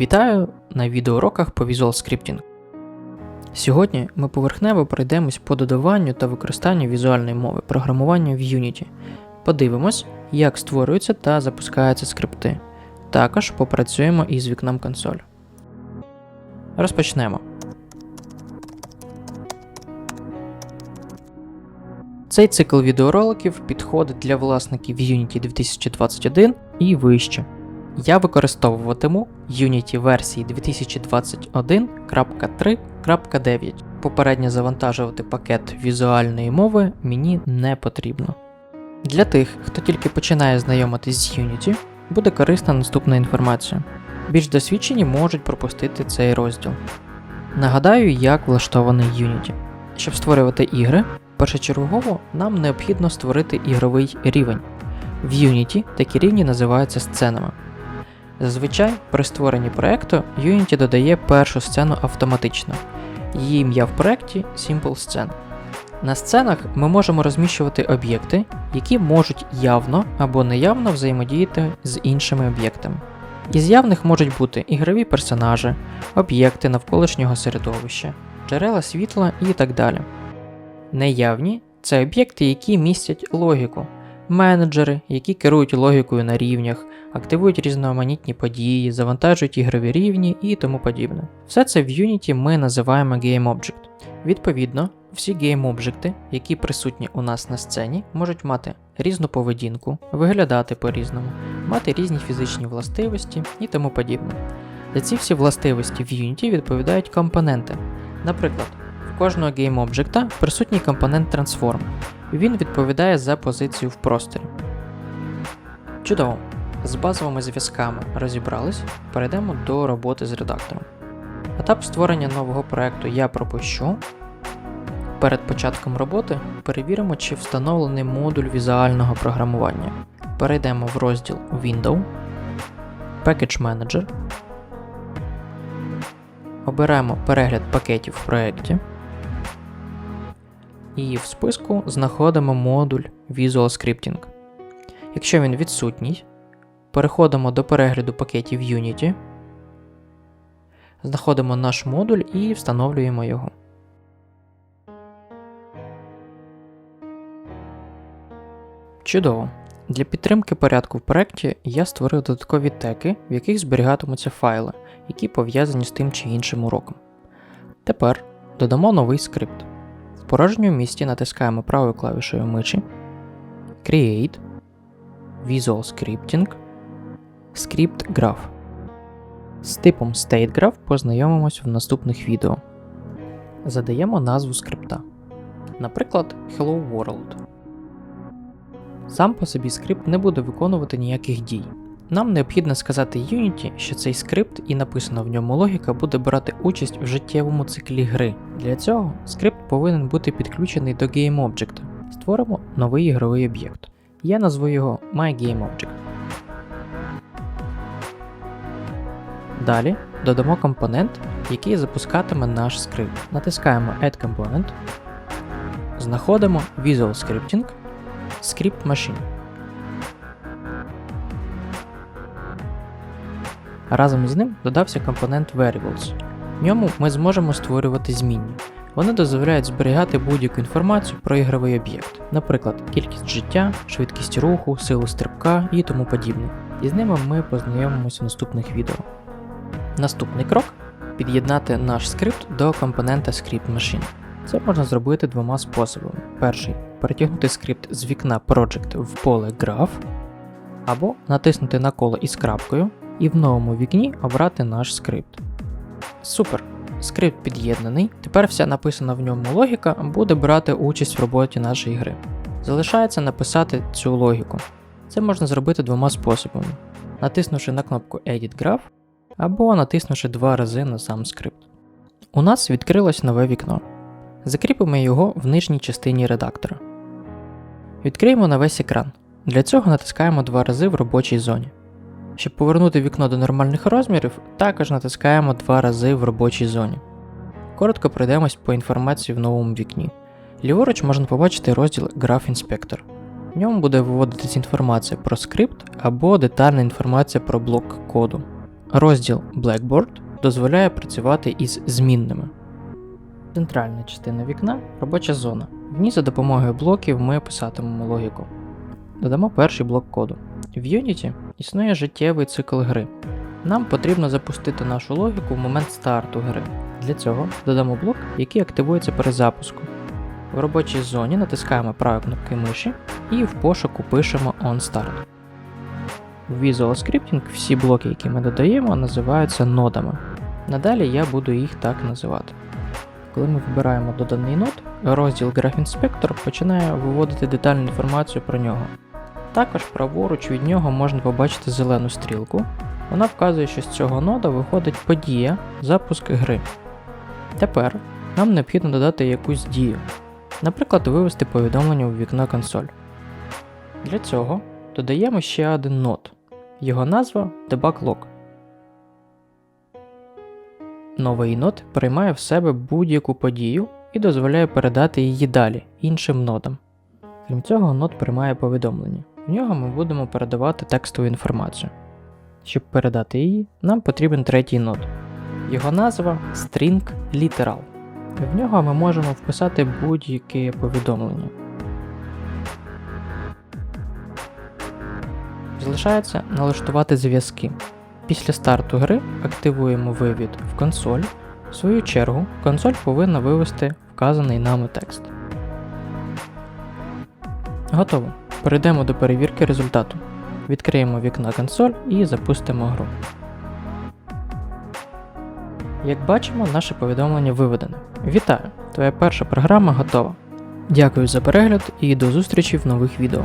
Вітаю на відеоуроках по Visual Scripting. Сьогодні ми поверхнево пройдемось по додаванню та використанню візуальної мови програмування в Unity. Подивимось, як створюються та запускаються скрипти. Також попрацюємо із вікном консоль. Розпочнемо. Цей цикл відеороликів підходить для власників Unity 2021 і вище. Я використовуватиму Unity версії 2021.3.9. Попередньо завантажувати пакет візуальної мови мені не потрібно. Для тих, хто тільки починає знайомитись з Unity, буде корисна наступна інформація. Більш досвідчені можуть пропустити цей розділ. Нагадаю, як влаштований Unity. Щоб створювати ігри, першочергово нам необхідно створити ігровий рівень. В Unity такі рівні називаються сценами. Зазвичай при створенні проекту Unity додає першу сцену автоматично. Її ім'я в проекті Simple Scene. На сценах ми можемо розміщувати об'єкти, які можуть явно або неявно взаємодіяти з іншими об'єктами. Із явних можуть бути ігрові персонажі, об'єкти навколишнього середовища, джерела світла і так далі. Неявні це об'єкти, які містять логіку, менеджери, які керують логікою на рівнях, активують різноманітні події, завантажують ігрові рівні і тому подібне. Все це в Unity ми називаємо GameObject. Відповідно, всі GameObjecти, які присутні у нас на сцені, можуть мати різну поведінку, виглядати по-різному, мати різні фізичні властивості і тому подібне. За ці всі властивості в Unity відповідають компоненти. Наприклад, в кожного GameObject присутній компонент Transform. Він відповідає за позицію в просторі. Чудово! З базовими зв'язками розібрались, перейдемо до роботи з редактором. Етап створення нового проекту я пропущу. Перед початком роботи перевіримо, чи встановлений модуль візуального програмування. Перейдемо в розділ Window, Package Manager. Обираємо перегляд пакетів в проєкті. І в списку знаходимо модуль Visual Scripting. Якщо він відсутній, переходимо до перегляду пакетів Unity, знаходимо наш модуль і встановлюємо його. Чудово! Для підтримки порядку в проєкті я створив додаткові теки, в яких зберігатимуться файли, які пов'язані з тим чи іншим уроком. Тепер додамо новий скрипт. В порожньому місці натискаємо правою клавішою миші Create, Visual Scripting, Script Graph. З типом StateGraph познайомимось в наступних відео. Задаємо назву скрипта. Наприклад, Hello World. Сам по собі скрипт не буде виконувати ніяких дій. Нам необхідно сказати Unity, що цей скрипт і написана в ньому логіка буде брати участь в життєвому циклі гри. Для цього скрипт повинен бути підключений до GameObject. Створимо новий ігровий об'єкт. Я назву його MyGameObject. Далі додамо компонент, який запускатиме наш скрипт. Натискаємо Add Component, знаходимо Visual Scripting, Script Machine. Разом з ним додався компонент Variables. В ньому ми зможемо створювати змінні. Вони дозволяють зберігати будь-яку інформацію про ігровий об'єкт, наприклад, кількість життя, швидкість руху, силу стрибка і тому подібне. І з ними ми познайомимося в наступних відео. Наступний крок під'єднати наш скрипт до компонента Script Machine. Це можна зробити двома способами. Перший перетягнути скрипт з вікна Project в поле Graph, або натиснути на коло із крапкою і в новому вікні обрати наш скрипт. Супер! Скрипт під'єднаний, тепер вся написана в ньому логіка буде брати участь в роботі нашої гри. Залишається написати цю логіку. Це можна зробити двома способами: натиснувши на кнопку Edit Graph або натиснувши два рази на сам скрипт. У нас відкрилось нове вікно. Закріпимо його в нижній частині редактора. Відкриємо на весь екран. Для цього натискаємо два рази в робочій зоні. Щоб повернути вікно до нормальних розмірів, також натискаємо два рази в робочій зоні. Коротко пройдемось по інформації в новому вікні. Ліворуч можна побачити розділ Graph Inspector. В ньому буде виводитись інформація про скрипт або детальна інформація про блок коду. Розділ Blackboard дозволяє працювати із змінними. Центральна частина вікна робоча зона. В ній за допомогою блоків ми писатимемо логіку. Додамо перший блок коду. В Unity існує життєвий цикл гри. Нам потрібно запустити нашу логіку в момент старту гри. Для цього додамо блок, який активується при запуску. В робочій зоні натискаємо праві кнопки миші і в пошуку пишемо OnStart. В Visual Scripting всі блоки, які ми додаємо, називаються нодами. Надалі я буду їх так називати. Коли ми вибираємо доданий нод, розділ Graph Inspector починає виводити детальну інформацію про нього. Також праворуч від нього можна побачити зелену стрілку. Вона вказує, що з цього нода виходить подія запуск гри. Тепер нам необхідно додати якусь дію, наприклад, вивести повідомлення у вікно консоль. Для цього додаємо ще один нод. Його назва DebugLog. Новий нод приймає в себе будь-яку подію і дозволяє передати її далі іншим нодам. Крім цього, нод приймає повідомлення. В нього ми будемо передавати текстову інформацію. Щоб передати її, нам потрібен третій нод. Його назва String Literal. В нього ми можемо вписати будь-яке повідомлення. Залишається налаштувати зв'язки. Після старту гри активуємо вивід в консоль. В свою чергу, консоль повинна вивести вказаний нами текст. Готово. Перейдемо до перевірки результату. Відкриємо вікна консоль і запустимо гру. Як бачимо, наше повідомлення виведене. Вітаю! Твоя перша програма готова. Дякую за перегляд і до зустрічі в нових відео.